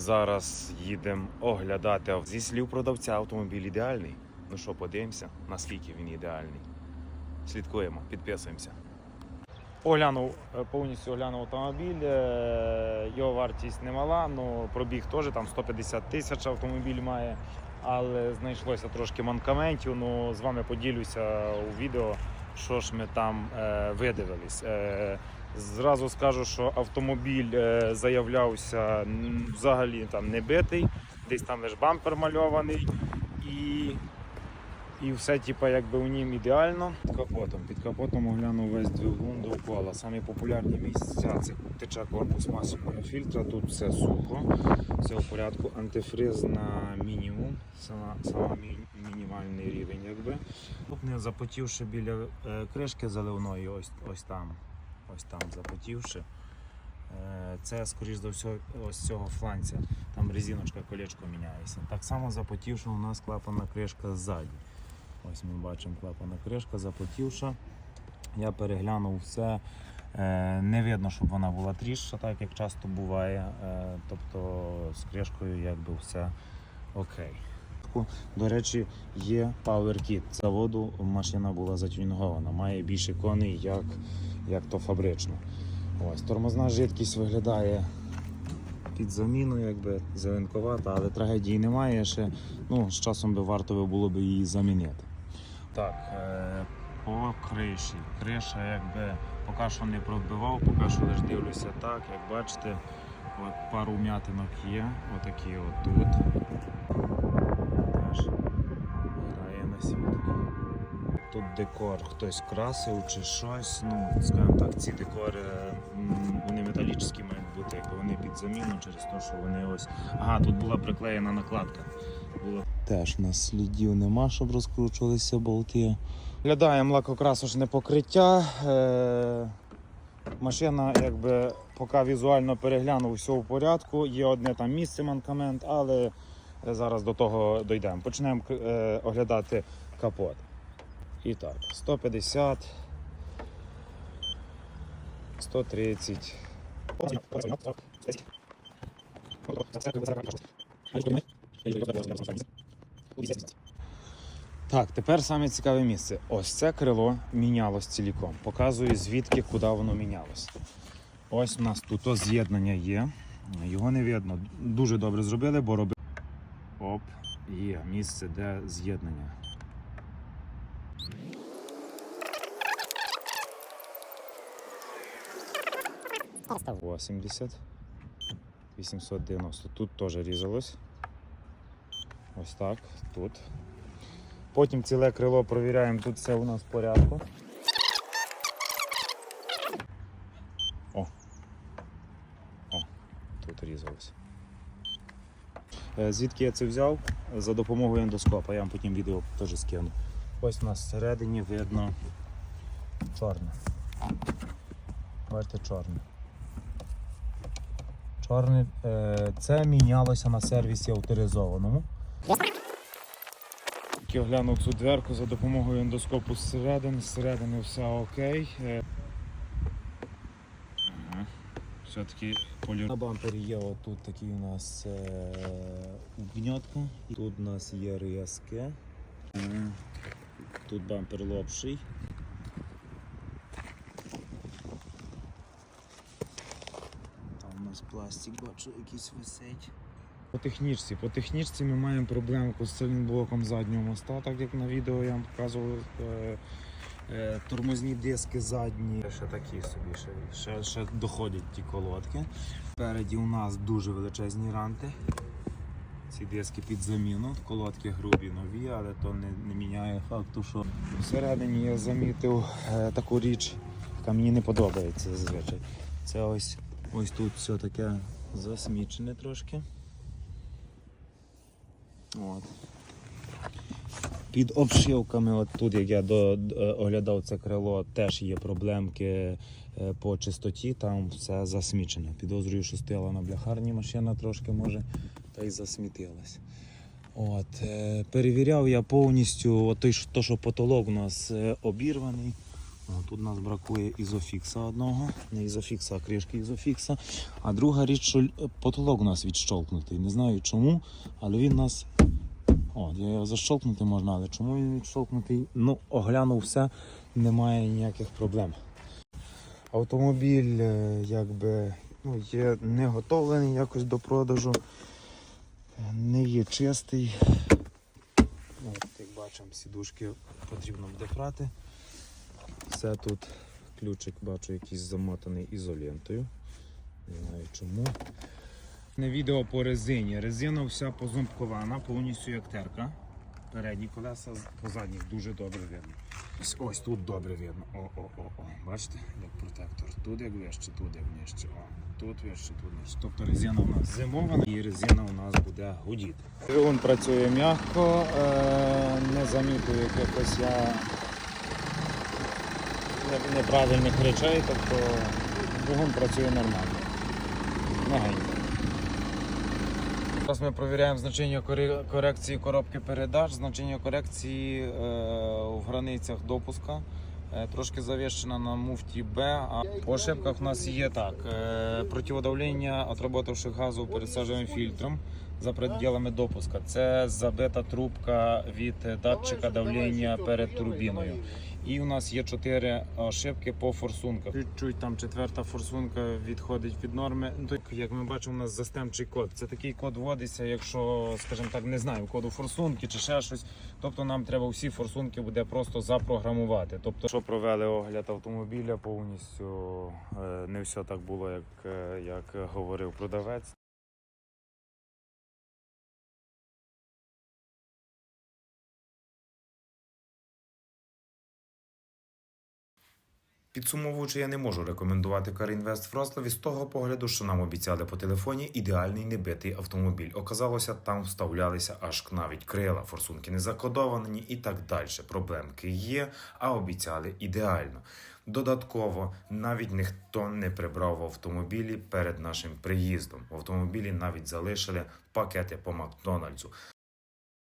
Зараз їдемо оглядати. Зі слів продавця автомобіль ідеальний. Ну що, подивимося, наскільки він ідеальний. Слідкуємо, підписуємося. Оглянув е, повністю оглянув автомобіль. е, Його вартість немала, ну пробіг теж там 150 тисяч автомобіль має. Але знайшлося трошки манкаментів. Ну з вами поділюся у відео, що ж ми там е, видивились. Е, Зразу скажу, що автомобіль е, заявлявся взагалі там не битий, десь там лише бампер мальований і, і все типу, якби у нім ідеально. Під капотом. Під капотом оглянув весь двигун довкола. Самі популярні місця це тече корпус масляного фільтра. Тут все сухо, все в порядку. Антифриз на мінімум, мі- мінімальний рівень. Якби. Тут не запотівши біля е, кришки заливної, ось, ось там ось там запотівши. Е, Це, скоріш за все, ось цього фланця. Там резиночка, колечко міняється. Так само запотівша у нас клапанна кришка ззаді. Ось ми бачимо клапанна кришка, запотівша. Я переглянув все. Е, Не видно, щоб вона була тріща, так як часто буває. Е, Тобто з кришкою якби все окей. До речі, є Power Kit. З заводу машина була затюнгована, має більше коней, як, як то фабрично. Ось, тормозна жидкість виглядає під заміну, якби зеленковата, але трагедії немає ще. Ну, з часом би варто було б її замінити. Так, е, по криші. Криша якби поки що не пробивав, поки що лише дивлюся так, як бачите, от пару м'ятинок є, отакі от тут теж грає на світло. Тут декор хтось красив чи щось. Ну, скажімо так, ці декори вони металічні мають бути, якби вони під заміну через те, що вони ось. Ага, тут була приклеєна накладка. Було... Теж у нас слідів нема, щоб розкручувалися болти. Глядаємо лакокрасочне покриття. Е... Машина, якби поки візуально переглянув, все в порядку. Є одне там місце манкамент, але Зараз до того дійдемо. Почнемо е, оглядати капот. І так, 150, 130. Так, тепер саме цікаве місце. Ось це крило мінялось ціліком. Показую звідки, куди воно мінялось. Ось у нас тут з'єднання є. Його не видно. Дуже добре зробили, бо робили. Оп, є місце, де з'єднання. Восімдесят. 890. Тут теж різалось. Ось так, тут. Потім ціле крило провіряємо, тут все у нас в порядку. О. О, тут різалось. Е, Звідки я це взяв? За допомогою ендоскопа. Я вам потім відео теж скину. Ось у нас всередині видно чорне. Бачите, чорне. Чорне. е, Це мінялося на сервісі авторизованому. Я оглянув цю дверку за допомогою ендоскопу зсередини. Зсередини все окей. Е, ага. Все-таки полір... На бампері є отут такий у нас е... гньотка. Тут у нас є різки. Тут бампер лопший. Нас пластик, бачу, якийсь висить. По технічці. По технічці ми маємо проблемку з цим блоком заднього моста, так як на відео я вам показував. Е, е, тормозні диски задні. Ще такі собі, ще, ще, ще доходять ті колодки. Спереді у нас дуже величезні ранти. Ці диски під заміну, колодки грубі нові, але то не, не міняє факту, що всередині я замітив е, таку річ, яка мені не подобається зазвичай. Це ось, ось тут все таке засмічене трошки. От. Під обшивками, от тут, як я до, оглядав це крило, теж є проблемки е, по чистоті, там все засмічено. Підозрюю, що стояла на бляхарні машина трошки може, та й засмітилась. От, е, перевіряв я повністю от той, то, що потолок у нас е, обірваний. О, тут нас бракує ізофікса одного. Не ізофікса, а кришки ізофікса. А друга річ, що потолок у нас відщолкнутий. Не знаю чому, але він нас. О, його защолкнути можна, але чому він відщолкнутий? Ну, оглянув все, немає ніяких проблем. Автомобіль е, якби ну, є не готовлений якось до продажу, е, не є чистий. Ну, от, як бачимо, сідушки потрібно буде прати. Все тут ключик бачу якийсь замотаний ізолентою. Не знаю чому. Не відео по резині. Резина вся позумпкована, повністю як терка. Передні колеса по задніх дуже добре видно. Ось, ось тут добре видно. О, о, о, о. Бачите, як протектор. Тут як вище, тут як нижче. О, тут вище, тут нижче. Тобто резина у нас зимована і резина у нас буде гудіти. Двигун працює м'яко, е- не замітив якихось я неправильних речей, тобто двигун працює нормально. Мягенько. Зараз ми перевіряємо значення корекції коробки передач, значення корекції е, в границях допуска. Е, Трошки завищена на муфті Б. А по ошибках у нас є так: е, противодавлення отработавших газу пересадженим фільтром за пределами допуска. Це забита трубка від датчика давлення перед турбіною. І у нас є чотири ошибки по форсунках. Чуть-чуть там четверта форсунка відходить від норми. Ну, так, як ми бачимо, у нас застемчий код. Це такий код вводиться, якщо, скажімо так, не знаємо коду форсунки чи ще щось. Тобто нам треба всі форсунки буде просто запрограмувати. Тобто, що провели огляд автомобіля повністю, е, не все так було, як, е, як говорив продавець. Підсумовуючи, я не можу рекомендувати Карінвест Вроцлаві з того погляду, що нам обіцяли по телефоні ідеальний небитий автомобіль. Оказалося, там вставлялися аж навіть крила, форсунки не закодовані і так далі. Проблемки є, а обіцяли ідеально. Додатково навіть ніхто не прибрав в автомобілі перед нашим приїздом. В автомобілі навіть залишили пакети по Макдональдсу.